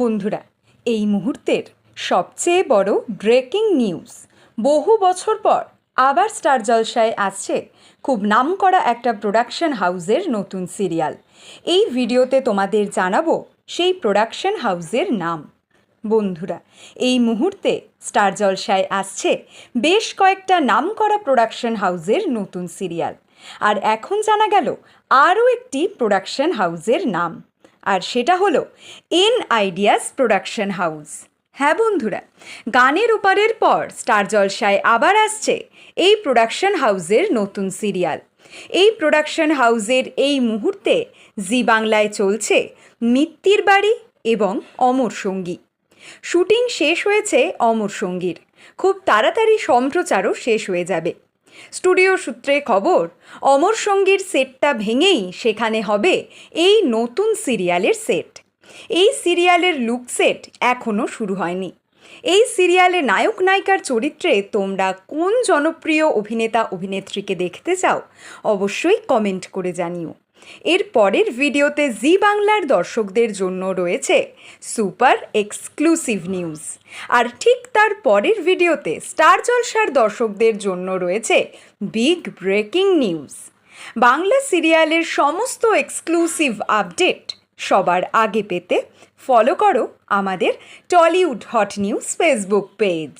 বন্ধুরা, এই মুহূর্তের সবচেয়ে বড় ব্রেকিং নিউজ, বহু বছর পর আবার স্টার জলসায় আসছে খুব নামকরা একটা প্রোডাকশন হাউসের নতুন সিরিয়াল। এই ভিডিওতে তোমাদের জানাব সেই প্রোডাকশন হাউসের নাম। বন্ধুরা, এই মুহূর্তে স্টার জলসায় আসছে বেশ কয়েকটা নামকরা প্রোডাকশন হাউসের নতুন সিরিয়াল। আর এখন জানা গেল আরও একটি প্রোডাকশন হাউসের নাম। আর সেটা হলো এন আইডিয়াস প্রোডাকশন হাউস। হ্যাঁ বন্ধুরা, গানের ওপারের পর স্টার জলসায় আবার আসছে এই প্রোডাকশন হাউসের নতুন সিরিয়াল। এই প্রোডাকশন হাউসের এই মুহূর্তে জি বাংলায় চলছে মিত্তির বাড়ি এবং অমর সঙ্গী। শুটিং শেষ হয়েছে অমর সঙ্গীর। খুব তাড়াতাড়ি সম্প্রচারও শেষ হয়ে যাবে। স্টুডিও সূত্রে খবর, অমর সঙ্গীর সেটটা ভেঙেই সেখানে হবে এই নতুন সিরিয়ালের সেট। এই সিরিয়ালের লুক সেট এখনও শুরু হয়নি। এই সিরিয়ালে নায়ক নায়িকার চরিত্রে তোমরা কোন জনপ্রিয় অভিনেতা অভিনেত্রীকে দেখতে চাও, অবশ্যই কমেন্ট করে জানিও। এর পরের ভিডিওতে জি বাংলার দর্শকদের জন্য রয়েছে সুপার এক্সক্লুসিভ নিউজ। আর ঠিক তার পরের ভিডিওতে স্টার জলসার দর্শকদের জন্য রয়েছে বিগ ব্রেকিং নিউজ। বাংলা সিরিয়ালের সমস্ত এক্সক্লুসিভ আপডেট সবার আগে পেতে ফলো করো আমাদের Tollywood hot news Facebook page.